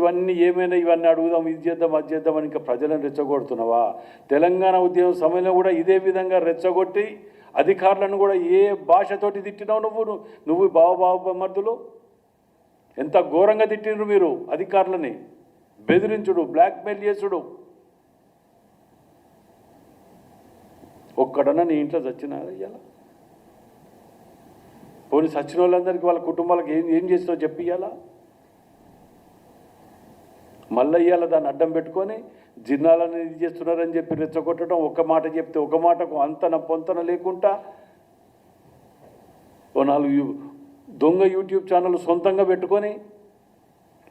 ఇవన్నీ ఏమైనా ఇవన్నీ అడుగుదాం ఇది చేద్దాం అది చేద్దామని ఇంకా ప్రజలను రెచ్చగొడుతున్నావా? తెలంగాణ ఉద్యమం సమయంలో కూడా ఇదే విధంగా రెచ్చగొట్టి అధికారులను కూడా ఏ భాషతోటి తిట్టినావు నువ్వు? నువ్వు బావ బావమర్థులు ఎంత ఘోరంగా తిట్టిండ్రు మీరు అధికారులని? బెదిరించుడు బ్లాక్మెయిల్ చేసుడు. ఒక్కడన్నా నీ ఇంట్లో చచ్చినారా ఇలా పోనీ సచిన వాళ్ళందరికీ వాళ్ళ కుటుంబాలకు ఏం ఏం చేస్తావు చెప్పియాలా మల్లయ్యాల దాన్ని అడ్డం పెట్టుకొని జిన్నాలని ఇది చేస్తున్నారని చెప్పి రెచ్చగొట్టడం ఒక మాట చెప్తే ఒక మాటకు అంతన పొంతన లేకుండా ఓ నాలుగు దొంగ యూట్యూబ్ ఛానల్ సొంతంగా పెట్టుకొని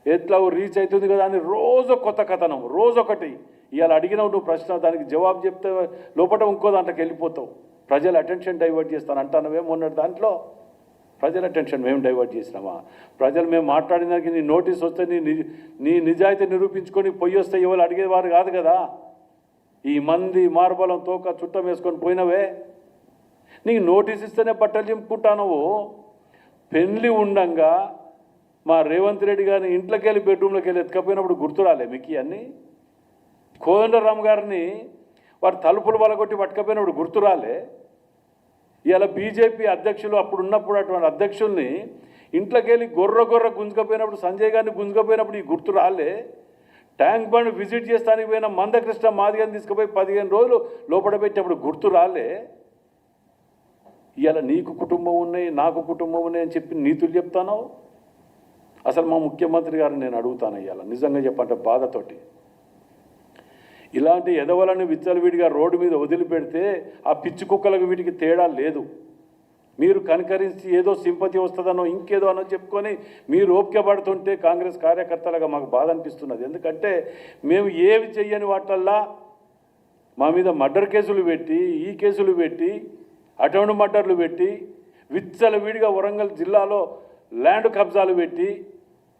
ఎట్లా రీచ్ అవుతుంది కదా అని రోజు కొత్త కథనం రోజు ఒకటి. ఇవాళ అడిగినావు నువ్వు ప్రశ్న దానికి జవాబు చెప్తే లోపల ఇంకో దాంట్లోకి వెళ్ళిపోతావు. ప్రజల అటెన్షన్ డైవర్ట్ చేస్తాను అంటానవే మొన్నటి దాంట్లో. ప్రజల అటెన్షన్ మేము డైవర్ట్ చేసినామా? ప్రజలు మేము మాట్లాడిన దానికి నీ నోటీస్ వస్తే నీ ని- నీ నిజాయితీ నిరూపించుకొని పొయ్యి వస్తే ఎవరు అడిగేవారు కాదు కదా? ఈ మంది మార్బలం తోక చుట్టం వేసుకొని పోయినవే. నీకు నోటీస్ ఇస్తేనే బట్టలు చింపుకుంటా పెళ్ళి ఉండంగా మా రేవంత్ రెడ్డి గారిని ఇంట్లోకి వెళ్ళి బెడ్రూమ్లోకి వెళ్ళి ఎత్తుకపోయినప్పుడు గుర్తురాలే మీకు అన్నీ కోదండరామ్ గారిని వారి తలుపులు వలగొట్టి పట్టుకపోయినప్పుడు గుర్తురాలే ఇవాళ బీజేపీ అధ్యక్షులు అప్పుడు ఉన్నప్పుడు అటువంటి అధ్యక్షుల్ని ఇంట్లోకి వెళ్ళి గొర్ర గొర్ర గుంజుకపోయినప్పుడు సంజయ్ గారిని గుంజుకపోయినప్పుడు ఈ గుర్తు రాలే. ట్యాంక్ బండ్ విజిట్ చేస్తానికి పోయిన మందకృష్ణ మాదిగని తీసుకుపోయి పదిహేను రోజులు లోపల పెట్టినప్పుడు గుర్తు రాలే. ఇవాళ నీకు కుటుంబం ఉన్నాయి నాకు కుటుంబం ఉన్నాయి అని చెప్పి నీతులు చెప్తాను అసలు మా ముఖ్యమంత్రి గారిని నేను అడుగుతాను ఇవాళ నిజంగా చెప్పంటే బాధతోటి. ఇలాంటి ఎదవలను విచ్చలవిడిగా రోడ్డు మీద వదిలిపెడితే ఆ పిచ్చి కుక్కలకు వీటికి తేడా లేదు. మీరు కనికరించి ఏదో సింపతి వస్తుందనో ఇంకేదో అనో చెప్పుకొని మీరు ఓపిక పడుతుంటే కాంగ్రెస్ కార్యకర్తలుగా మాకు బాధ అనిపిస్తున్నది. ఎందుకంటే మేము ఏవి చెయ్యని వాటల్లా మా మీద మర్డర్ కేసులు పెట్టి ఈ కేసులు పెట్టి అటౌండ్ మర్డర్లు పెట్టి విచ్చలవిడిగా వరంగల్ జిల్లాలో ల్యాండ్ కబ్జాలు పెట్టి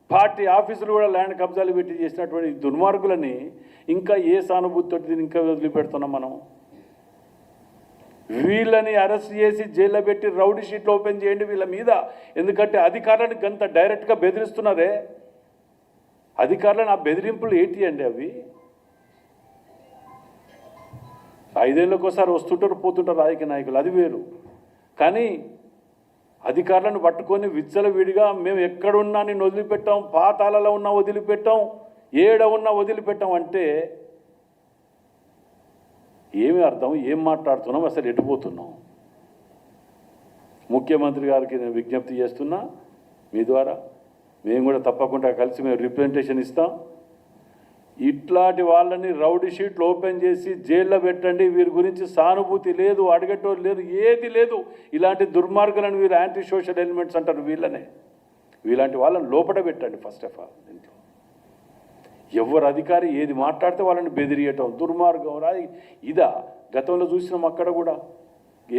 పార్టీ ఆఫీసులు కూడా ల్యాండ్ కబ్జాలు పెట్టి చేసినటువంటి దుర్మార్గులని ఇంకా ఏ సానుభూతితో దీన్ని ఇంకా వదిలిపెడుతున్నాం మనం? వీళ్ళని అరెస్ట్ చేసి జైల్లో పెట్టి రౌడీ షీట్లు ఓపెన్ చేయండి వీళ్ళ మీద. ఎందుకంటే అధికారానికి అంత డైరెక్ట్గా బెదిరిస్తున్నారే? అధికారులను ఆ బెదిరింపులు ఏంటి అండి అవి? ఐదేళ్ళకోసారి వస్తుంటారు పోతుంటారు రాజకీయ నాయకులు అది వేరు. కానీ అధికారులను పట్టుకొని విచ్చలవిడిగా మేము ఎక్కడున్నా నేను వదిలిపెట్టాం పాతాలలో ఉన్నా వదిలిపెట్టాం ఏడ ఉన్నా వదిలిపెట్టాం అంటే ఏమి అర్థం? ఏం మాట్లాడుతున్నాం? అసలు ఎటుపోతున్నాం ముఖ్యమంత్రి గారికి నేను విజ్ఞప్తి చేస్తున్నా మీ ద్వారా మేము కూడా తప్పకుండా కలిసి మేము రిప్రజెంటేషన్ ఇస్తాం. ఇట్లాంటి వాళ్ళని రౌడీ షీట్లు ఓపెన్ చేసి జైల్లో పెట్టండి వీరి గురించి సానుభూతి లేదు అడిగేటోళ్ళు లేదు ఏది లేదు. ఇలాంటి దుర్మార్గులను వీరు యాంటీ సోషల్ ఎలిమెంట్స్ అంటారు వీళ్ళనే. వీలాంటి వాళ్ళని లోపల పెట్టండి ఫస్ట్ ఆఫ్ ఆల్ దీంట్లో ఎవరు అధికారి ఏది మాట్లాడితే వాళ్ళని బెదిరియటం దుర్మార్గం రా ఇదా గతంలో చూసినాం అక్కడ కూడా.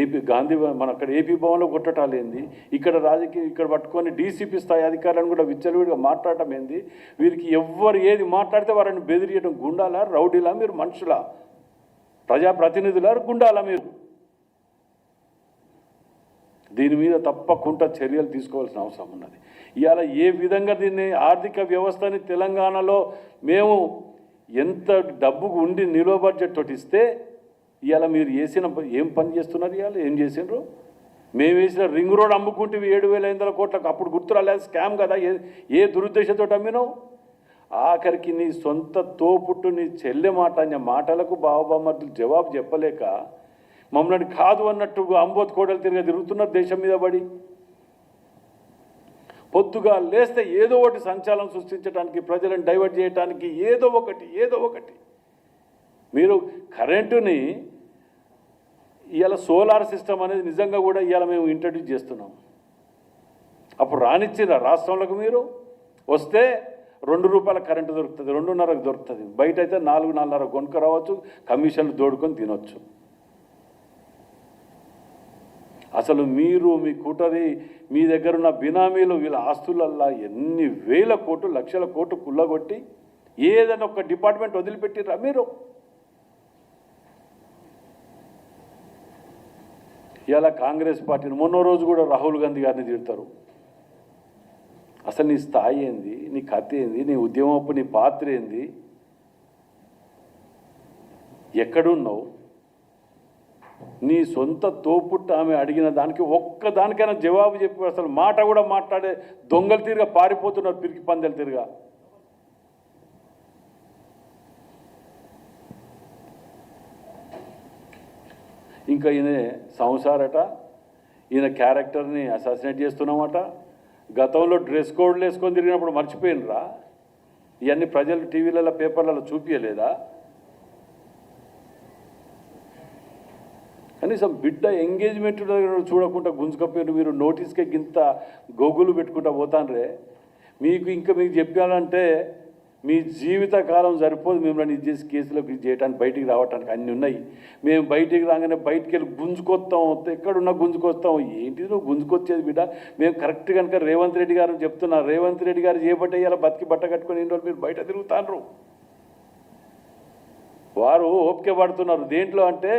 ఏపీ గాంధీ మన అక్కడ ఏపీ భవన్లో కొట్టటాలు ఏంది? ఇక్కడ రాజకీయ ఇక్కడ పట్టుకొని డీసీపీ స్థాయి అధికారులను కూడా విచ్చలవిడిగా మాట్లాడటం ఏంది? వీరికి ఎవ్వరు ఏది మాట్లాడితే వారిని బెదిరియడం గుండాలా రౌడీలా మీరు? మనుషులా? ప్రజాప్రతినిధులా? గుండాలా మీరు? దీని మీద తప్పకుండా చర్యలు తీసుకోవాల్సిన అవసరం ఉన్నది. ఇవాళ ఏ విధంగా దీన్ని ఆర్థిక వ్యవస్థని తెలంగాణలో మేము ఎంత డబ్బుకు ఉండి నిలువ బడ్జెట్ తోటిస్తే ఇవాళ మీరు వేసిన ఏం పని చేస్తున్నారు ఇవాళ ఏం చేసిండ్రు? మేము వేసిన రింగ్ రోడ్ అమ్ముకుంటే ఏడు వేల ఐదు వందల కోట్లకు అప్పుడు గుర్తురాలేదు స్కామ్ కదా ఏ ఏ దురుద్దేశంతో అమ్మినావు? ఆఖరికి నీ సొంత తోపుట్టు నీ చెల్లె మాట అనే మాటలకు బావబామ్మర్దులు జవాబు చెప్పలేక మమ్మల్ని కాదు అన్నట్టు అంబోత్ కోడలు తిరిగి తిరుగుతున్నారు దేశం మీద పడి పొద్దుగా లేస్తే ఏదో ఒకటి సంచాలం సృష్టించడానికి ప్రజలను డైవర్ట్ చేయడానికి ఏదో ఒకటి ఏదో ఒకటి. మీరు కరెంటుని ఇవాళ సోలార్ సిస్టమ్ అనేది నిజంగా కూడా ఇవాళ మేము ఇంట్రడ్యూస్ చేస్తున్నాం. అప్పుడు రానిచ్చిన రాష్ట్రంలోకి మీరు వస్తే రెండు రూపాయల కరెంటు దొరుకుతుంది రెండున్నరకు దొరుకుతుంది. బయట అయితే నాలుగు నాలుగున్నర కొనుక్క రావచ్చు కమిషన్లు దోడుకొని తినొచ్చు. అసలు మీరు మీ కూటరి మీ దగ్గర ఉన్న బినామీలు వీళ్ళ ఆస్తులల్లా ఎన్ని వేల కోట్లు లక్షల కోట్లు కుల్లగొట్టి ఏదైనా ఒక డిపార్ట్మెంట్ వదిలిపెట్టిరా మీరు? ఇలా కాంగ్రెస్ పార్టీని మొన్న రోజు కూడా రాహుల్ గాంధీ గారిని తిడతారు. అసలు నీ స్థాయి ఏంది? నీ కథ ఏంది? నీ ఉద్యమపు నీ పాత్ర ఏంది? ఎక్కడున్నావు? నీ సొంత తోపుట్టు ఆమె అడిగిన దానికి ఒక్క దానికైనా జవాబు చెప్పి అసలు మాట కూడా మాట్లాడే దొంగలు తిరిగా పారిపోతున్నారు పిరికి పందెలు తిరిగా. ఇంకా ఈయన సంసారట. ఈయన క్యారెక్టర్ని అసాసినేట్ చేస్తున్నామట. గతంలో డ్రెస్ కోడ్లు వేసుకొని తిరిగినప్పుడు మర్చిపోయినరా? ఇవన్నీ ప్రజలు టీవీలలో పేపర్లలో చూపించలేదా కనీసం బిడ్డ ఎంగేజ్మెంట్ చూడకుండా గుంజుకపోయిన మీరు నోటీస్కే గింత గోగులు పెట్టుకుంటా పోతాన్రే. మీకు ఇంకా మీకు చెప్పాలంటే మీ జీవిత కాలం సరిపోదు మిమ్మల్ని ఇది చేసి కేసులోకి ఇది చేయడానికి బయటికి రావడానికి అన్నీ ఉన్నాయి. మేము బయటికి రాగానే బయటికి వెళ్ళి గుంజుకొస్తాం ఎక్కడున్నా గుంజుకొస్తాం. ఏంటి నువ్వు గుంజుకొచ్చేది బిడ్డ? మేము కరెక్ట్ కనుక రేవంత్ రెడ్డి గారు చెప్తున్నా రేవంత్ రెడ్డి గారు చేపట్టేయాల ఇలా బతికి బట్ట కట్టుకొని ఎన్ని రోజులు మీరు బయట తిరుగుతాండ్రు? వారు ఓపిక పడుతున్నారు. దేంట్లో అంటే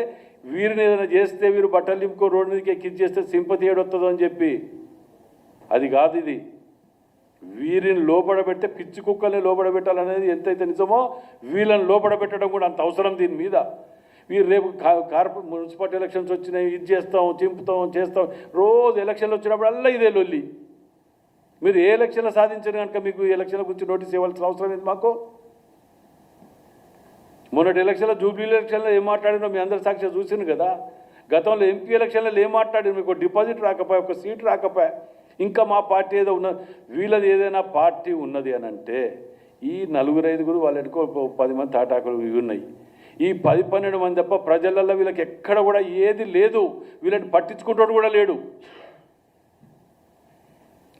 వీరిని ఏదైనా చేస్తే వీరు బట్టలు నింపుకో రోడ్డు మీదకి ఎక్కించేస్తే సింపతి ఏడొస్తుందో అని చెప్పి. అది కాదు ఇది. వీరిని లోపడబెడితే పిచ్చి కుక్కల్ని లోపడబెట్టాలనేది ఎంతైతే నిజమో వీళ్ళని లోపడబెట్టడం కూడా అంత అవసరం దీని మీద. వీరు రేపు కార్పొరేట్ మున్సిపాలిటీ ఎలక్షన్స్ వచ్చినాయి ఇది చేస్తాం చింపుతాం చేస్తాం. రోజు ఎలక్షన్లు వచ్చినప్పుడల్లా ఇదే లొల్లి. మీరు ఏ ఎలక్షన్లు సాధించారు కనుక మీకు ఎలక్షన్ల గురించి నోటీస్ ఇవ్వాల్సిన అవసరం ఏంది మాకు? మొన్నటి ఎలక్షన్లో జూబ్లీ ఎలక్షన్లో ఏం మాట్లాడినో మీ అందరి సాక్షి చూసింది కదా. గతంలో ఎంపీ ఎలక్షన్లో ఏం మాట్లాడిన మీకు? డిపాజిట్ రాకపోయా ఒక సీట్ రాకపోయా? ఇంకా మా పార్టీ ఏదో ఉన్న వీళ్ళది ఏదైనా పార్టీ ఉన్నది అని అంటే ఈ నలుగురు ఐదుగురు వాళ్ళు ఎక్కువ పది మంది తాటాకులు ఇవి ఉన్నాయి. ఈ పది పన్నెండు మంది తప్ప ప్రజలలో వీళ్ళకి ఎక్కడ కూడా ఏది లేదు. వీళ్ళని పట్టించుకుంటాడు కూడా లేడు.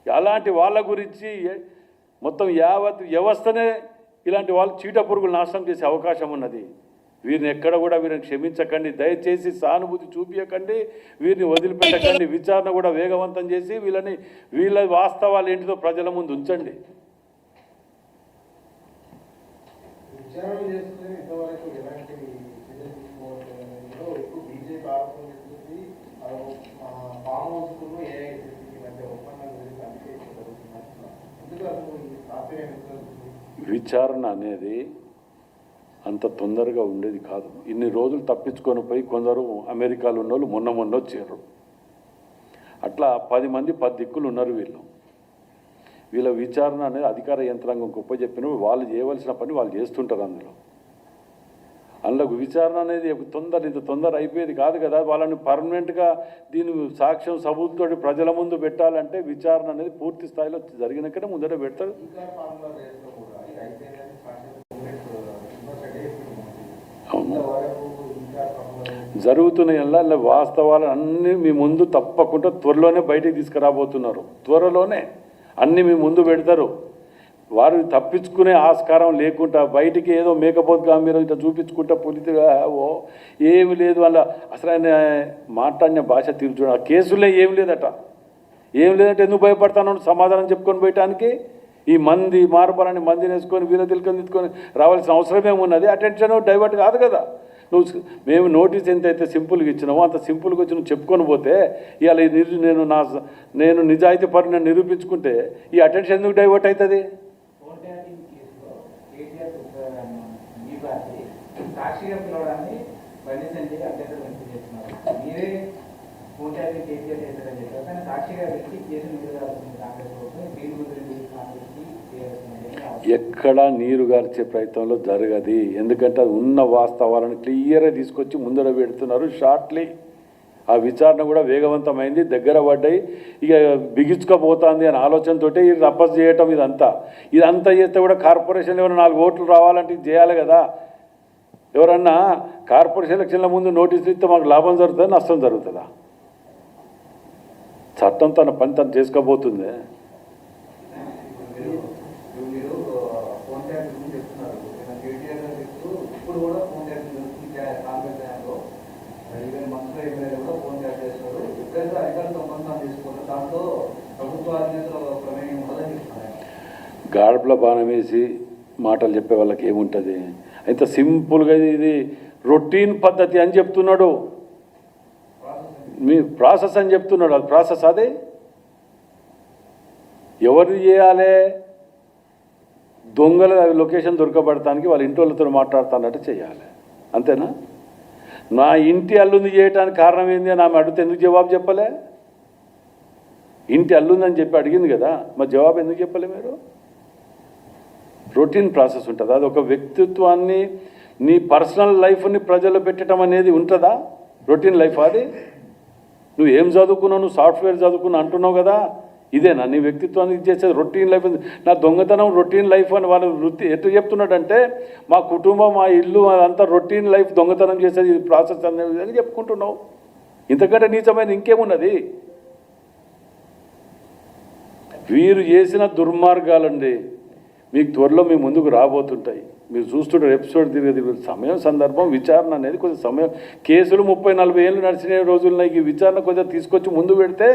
అలాంటి వాళ్ళ గురించి మొత్తం యావత్ వ్యవస్థనే ఇలాంటి వాళ్ళు చీట పురుగులు నాశనం చేసే అవకాశం ఉన్నది. వీరిని ఎక్కడ కూడా వీరిని క్షమించకండి. దయచేసి సానుభూతి చూపించకండి వీరిని వదిలిపెట్టకండి. విచారణ కూడా వేగవంతం చేసి వీళ్ళని వీళ్ళ వాస్తవాలు ఏంటిదో ప్రజల ముందు ఉంచండి. విచారణ అనేది అంత తొందరగా ఉండేది కాదు. ఇన్ని రోజులు తప్పించుకొని పోయి కొందరు అమెరికాలో ఉన్న వాళ్ళు మొన్న మొన్న వచ్చారు. అట్లా పది మంది పది దిక్కులు ఉన్నారు వీళ్ళు. వీళ్ళ విచారణ అనేది అధికార యంత్రాంగం గొప్ప చెప్పిన వాళ్ళు చేయవలసిన పని వాళ్ళు చేస్తుంటారు అందులో. అందులో విచారణ అనేది తొందర ఇంత తొందర అయిపోయేది కాదు కదా. వాళ్ళని పర్మనెంట్గా దీని సాక్ష్యం సబూతుతోటి ప్రజల ముందు పెట్టాలంటే విచారణ అనేది పూర్తి స్థాయిలో జరిగినాకనే ముందర పెడతారు ఇంకా ఫార్ములా రేస్లో కూడా ఇది అయిపోయిందని సాక్షాత్ కాంగ్రెస్ యూనివర్సిటీ చెప్పింది మనకి. జరుగుతున్నాయి ఎల్లా జరుగుతున్నాయల్లా వాస్తవాలు అన్నీ మీ ముందు తప్పకుండా త్వరలోనే బయటికి తీసుకురాబోతున్నారు. త్వరలోనే అన్నీ మీ ముందు పెడతారు. వారు తప్పించుకునే ఆస్కారం లేకుండా బయటికి ఏదో మేకపోతు గంభీరం ఇట్లా చూపించుకుంటా పొలితిగా ఓ ఏమి లేదు వాళ్ళ అసలు ఆయన మాట్లాడిన భాష తీర్చు ఆ కేసులే ఏమి లేదట. ఏం లేదంటే ఎందుకు భయపడతాను సమాధానం చెప్పుకొని పోయటానికి ఈ మంది మార్పాలని మంది నేసుకొని వీర తిలకం తీసుకొని రావాల్సిన అవసరం ఏమున్నది అటెన్షన్ డైవర్ట్ కాదు కదా నువ్వు మేము నోటీస్ ఎంత అయితే సింపుల్గా ఇచ్చినావో అంత సింపుల్గా వచ్చి నువ్వు చెప్పుకొని పోతే ఇవాళ ఈ నేను నా నేను నిజాయితీ పరుని నిరూపించుకుంటే ఈ అటెన్షన్ ఎందుకు డైవర్ట్ అవుతుంది సాక్షిగా ఎక్కడా నీరు గార్చే ప్రయత్నంలో జరగది. ఎందుకంటే అది ఉన్న వాస్తవాలను క్లియర్గా తీసుకొచ్చి ముందర పెడుతున్నారు. షార్ట్లీ ఆ విచారణ కూడా వేగవంతమైంది దగ్గర పడ్డాయి. ఇక బిగించుకపోతుంది అనే ఆలోచనతో ఇది రప్పస్ చేయటం ఇదంతా. ఇదంతా చేస్తే కూడా కార్పొరేషన్ ఏమైనా నాలుగు ఓట్లు రావాలంటే ఇది చేయాలి కదా. ఎవరన్నా కార్పొరేషన్ ఎలక్షన్ల ముందు నోటీసులు ఇస్తే మాకు లాభం జరుగుతుందా నష్టం జరుగుతుందా? చట్టం తన పని తను చేసుకోబోతుందే. గాడపల బాణం వేసి మాటలు చెప్పే వాళ్ళకి ఏముంటుంది? అయితే సింపుల్గా ఇది రొటీన్ పద్ధతి అని చెప్తున్నాడు. మీ ప్రాసెస్ అని చెప్తున్నాడు. అది ప్రాసెస్ అదే? ఎవరు చేయాలి? దొంగల లొకేషన్ దొరకబడటానికి వాళ్ళ ఇంటి వాళ్ళతో మాట్లాడుతానంటే చేయాలి. అంతేనా? నా ఇంటి అల్లుంది చేయటానికి కారణం ఏంది అని ఆమె అడిగితే ఎందుకు జవాబు చెప్పలే? ఇంటి అల్లుందని చెప్పి అడిగింది కదా మరి జవాబు ఎందుకు చెప్పలే మీరు? రొటీన్ ప్రాసెస్ ఉంటుంది? అది ఒక వ్యక్తిత్వాన్ని నీ పర్సనల్ లైఫ్ని ప్రజలు పెట్టడం అనేది ఉంటుందా? రొటీన్ లైఫ్ అది? నువ్వు ఏం చదువుకున్నావు? నువ్వు సాఫ్ట్వేర్ చదువుకున్నావు అంటున్నావు కదా? ఇదేనా? నీ వ్యక్తిత్వాన్ని చేసేది రొటీన్ లైఫ్ నా దొంగతనం రొటీన్ లైఫ్ అని వాళ్ళ వృత్తి ఎట్లా చెప్తున్నాడంటే మా కుటుంబం మా ఇల్లు అదంతా రొటీన్ లైఫ్ దొంగతనం చేసేది ప్రాసెస్ అనేది అని చెప్పుకుంటున్నావు. ఇంతకంటే నీచమైన ఇంకేమున్నది? వీరు చేసిన దుర్మార్గాలండి. మీకు త్వరలో మీ ముందుకు రాబోతుంటాయి. మీరు చూస్తుంటారు ఎపిసోడ్ తిరిగి తిరిగి సమయం సందర్భం విచారణ అనేది కొంచెం సమయం. కేసులు ముప్పై నలభై ఏళ్ళు నడిచిన రోజుల్లో ఈ విచారణ కొంచెం తీసుకొచ్చి ముందు పెడితే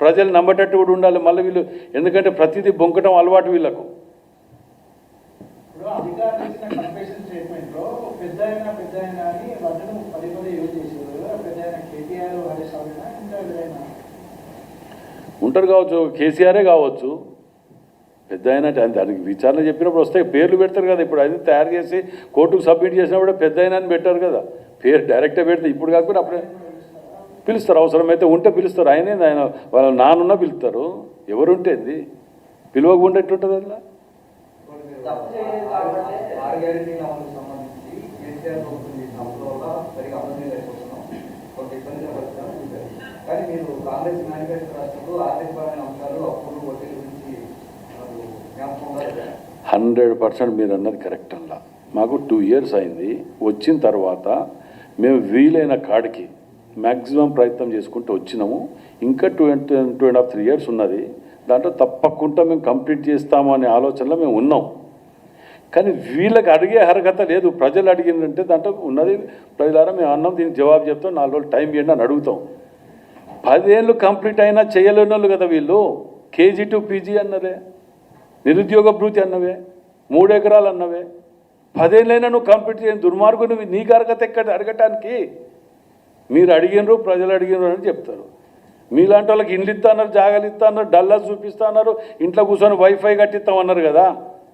ప్రజలు నమ్మటట్టు కూడా ఉండాలి. మళ్ళీ వీళ్ళు ఎందుకంటే ప్రతిదీ బొంకటం అలవాటు వీళ్ళకు. ఉంటారు కావచ్చు కేసీఆరే కావచ్చు. పెద్ద అయినా దానికి విచారణ చెప్పినప్పుడు వస్తాయి. పేర్లు పెడతారు కదా. ఇప్పుడు అది తయారు చేసి కోర్టుకు సబ్మిట్ చేసినప్పుడు పెద్ద అయినా అని పెట్టారు కదా. పేరు డైరెక్ట్గా పెడితే ఇప్పుడు కాకపోతే అప్పుడే పిలుస్తారు. అవసరమైతే ఉంటే పిలుస్తారు. ఆయనే ఆయన వాళ్ళ నానున్నా పిలుస్తారు. ఎవరుంటేంది పిలవకుండా ఎట్లుంటుంది అట్లా కానీ మీరు కాంగ్రెస్ మేనిఫెస్టో గ్యారెంటీల అమలుకు హండ్రెడ్ పర్సెంట్ మీరు అన్నది కరెక్ట్ అలా మాకు టూ ఇయర్స్ అయింది. వచ్చిన తర్వాత మేము వీలైన కాడికి మ్యాక్సిమం ప్రయత్నం చేసుకుంటూ వచ్చినాము. ఇంకా two two and half three years ఉన్నది. దాంట్లో తప్పకుండా మేము కంప్లీట్ చేస్తాము అనే ఆలోచనలో మేము ఉన్నాం. కానీ వీళ్ళకి అడిగే అర్హత లేదు. ప్రజలు అడిగిందంటే దాంట్లో ఉన్నది ప్రజలారా మేము అన్నాం దీనికి జవాబు చెప్తాం నాలుగు రోజులు టైం ఇవ్వండి అని అడుగుతాం. పదేళ్ళు కంప్లీట్ అయినా చేయలేని వాళ్ళు కదా వీళ్ళు. కేజీ టు పీజీ అన్నదే నిరుద్యోగ భృతి అన్నవే మూడు ఎకరాలు అన్నవే. పదేళ్ళైనా నువ్వు కంప్లీట్ చేయని దుర్మార్గం నువ్వు నీకు అర్హత ఎక్కడ అడగటానికి? మీరు అడిగినరు ప్రజలు అడిగినరు అని చెప్తారు. మీలాంటి వాళ్ళకి ఇండ్లు ఇస్తాన్నారు జాగాలు ఇస్తాన్నారు డల్లా చూపిస్తున్నారు ఇంట్లో కూర్చొని వైఫై కట్టిస్తామన్నారు కదా.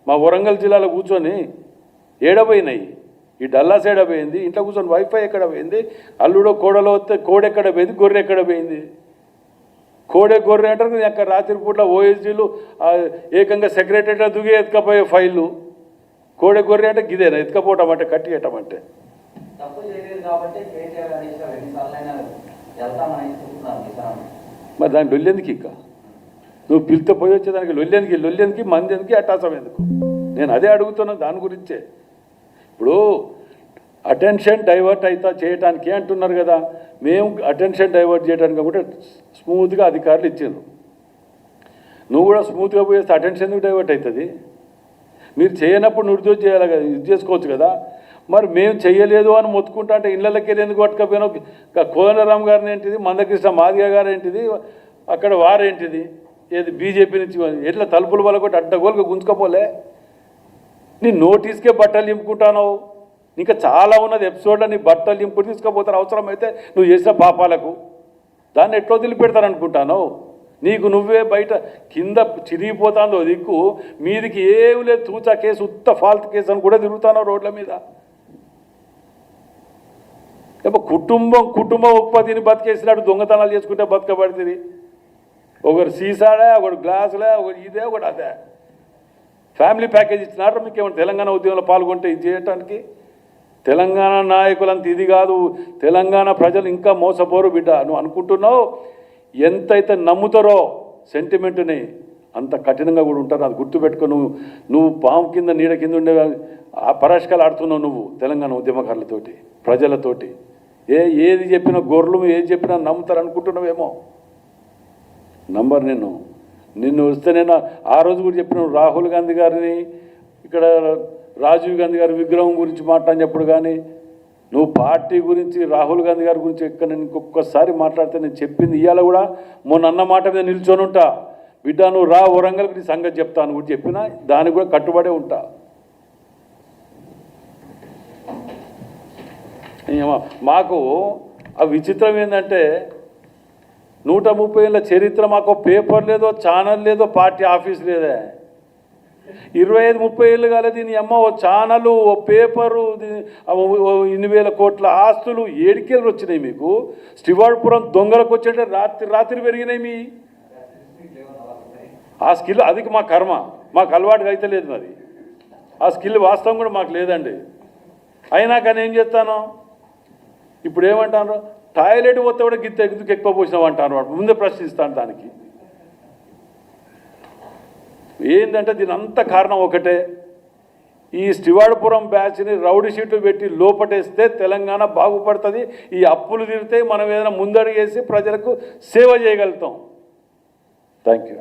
మా వరంగల్ జిల్లాలో కూర్చొని ఏడబోయినాయి. ఈ డల్లాస్ ఏడబోయింది ఇంట్లో కూర్చొని వైఫై ఎక్కడ పోయింది? అల్లుడో కోడలో వస్తే కోడెక్కడ పోయింది గొర్రె ఎక్కడ పోయింది? కోడే గొర్రె అంటారు అక్కడ రాత్రి పూట్ల ఓఎస్డీలు ఏకంగా సెక్రటరీలో దుగే ఎత్తుకపోయే ఫైళ్ళు. కోడే గొర్రె అంటే గిదేనా? ఎత్తుకపోవటం అంటే కట్టియటం అంటే. మరి దాని లొల్లెందుకు ఇక? నువ్వు పిలితే పోయి వచ్చేదానికి లొల్లెందుకు లొల్లెందుకు మంది ఎందుకు అటాసం ఎందుకు నేను అదే అడుగుతున్నాను దాని గురించే. ఇప్పుడు అటెన్షన్ డైవర్ట్ అవుతా చేయడానికి అంటున్నారు కదా. మేము అటెన్షన్ డైవర్ట్ చేయడానికి కూడా స్మూత్గా అధికారులు ఇచ్చిండ్రు నువ్వు కూడా స్మూత్గా పోయేస్తే అటెన్షన్ ఎందుకు డైవర్ట్ అవుతుంది? మీరు చేయనప్పుడు నిరుద్యోగం చేయాలి కదా ఇది చేసుకోవచ్చు కదా. మరి మేము చేయలేదు అని మొత్తుకుంటా అంటే ఇళ్ళకి వెళ్ళి ఎందుకు పట్టుకపోయినా కోదండరామ్ గారిని ఏంటిది? మందకృష్ణ మాదిగ గారు ఏంటిది? అక్కడ వారేంటిది ఏది బీజేపీ నుంచి ఎట్లా తలుపులు కొట్టి అడ్డగోలుగా గుంజుకపోలే? నీ నోటీస్కే బట్టలు నింపుకుంటాను? ఇంకా చాలా ఉన్నది ఎపిసోడ్లో నీ బట్టలు నింపుకుని తీసుకుపోతారు అవసరమైతే నువ్వు చేసిన పాపాలకు. దాన్ని ఎట్లా వదిలిపెడతాననుకుంటాను నీకు నువ్వే బయట కింద చిరిగిపోతాందో దిక్కు మీదికి ఏమి లేదు తూచా కేసు ఉత్త ఫాల్త్ కేసు అని కూడా తిరుగుతాను రోడ్ల మీద. ఏమో కుటుంబం కుటుంబ ఉత్పత్తిని బతికేసినట్టు దొంగతనాలు చేసుకుంటే బతకబడుతుంది ఒకరు సీసాడే ఒకడు గ్లాసులే ఒకటి ఇదే ఒకటి అదే. ఫ్యామిలీ ప్యాకేజ్ ఇచ్చినారు మీకు ఏమైనా తెలంగాణ ఉద్యమంలో పాల్గొంటే ఇది చేయటానికి? తెలంగాణ నాయకులంత ఇది కాదు. తెలంగాణ ప్రజలు ఇంకా మోసపోరు బిడ్డ. నువ్వు అనుకుంటున్నావు? ఎంతైతే నమ్ముతారో సెంటిమెంట్ని అంత కఠినంగా కూడా ఉంటారు. అది గుర్తుపెట్టుకో. నువ్వు నువ్వు పాము కింద నీడ కింద ఉండే ఆ పరాష్కాలు ఆడుతున్నావు నువ్వు తెలంగాణ ఉద్యమకారులతోటి ప్రజలతోటి. ఏ ఏది చెప్పినా గొర్రెలు ఏది చెప్పినా నమ్ముతారు అనుకుంటున్నావేమో? నంబర్ నిన్ను. నిన్ను వస్తే నేను ఆ రోజు కూడా చెప్పిన రాహుల్ గాంధీ గారిని ఇక్కడ రాజీవ్ గాంధీ గారి విగ్రహం గురించి మాట్లాడినప్పుడు కానీ నువ్వు పార్టీ గురించి రాహుల్ గాంధీ గారి గురించి ఎక్కడ నేను ఇంకొకసారి మాట్లాడితే నేను చెప్పింది ఇవాళ కూడా. మొన్న అన్న మాట మీద నిల్చొని ఉంటా. బిడ్డ నువ్వు రా వరంగల్కి నీ సంగతి చెప్తాను కూడా చెప్పినా దానికి కూడా కట్టుబడే ఉంటా. ఏమో, మాకు ఆ విచిత్రం ఏంటంటే నూట ముప్పై ఏళ్ళ చరిత్ర మాకు పేపర్ లేదో ఛానల్ లేదో పార్టీ ఆఫీస్ లేదే. ఇరవై ఐదు ముప్పై ఏళ్ళు కాలే దీని అమ్మ ఓ ఛానలు ఓ పేపరు ఇన్ని వేల కోట్ల ఆస్తులు ఏడికేళ్ళు వచ్చినాయి మీకు? శ్రీవాడపురం దొంగలకు వచ్చేట రాత్రి రాత్రి పెరిగినాయి మీ? ఆ స్కిల్ అది మా కర్మ. మాకు అలవాటుగా అయితే లేదు మరి. ఆ స్కిల్ వాస్తవం కూడా మాకు లేదండి. అయినా కానీ ఏం చేస్తాను? ఇప్పుడు ఏమంటాను టాయిలెట్ పోతే కూడా గిత్త ఎక్కువ పోసినావు అంటాను ముందే ప్రశ్నిస్తాను దానికి. ఏంటంటే దీని అంత కారణం ఒకటే. ఈ శ్రీవాడపురం బ్యాచ్ని రౌడీ షీట్లు పెట్టి లోపటేస్తే తెలంగాణ బాగుపడుతుంది. ఈ అప్పులు తీరితే మనం ఏదైనా ముందడుగేసి ప్రజలకు సేవ చేయగలుగుతాం. Thank you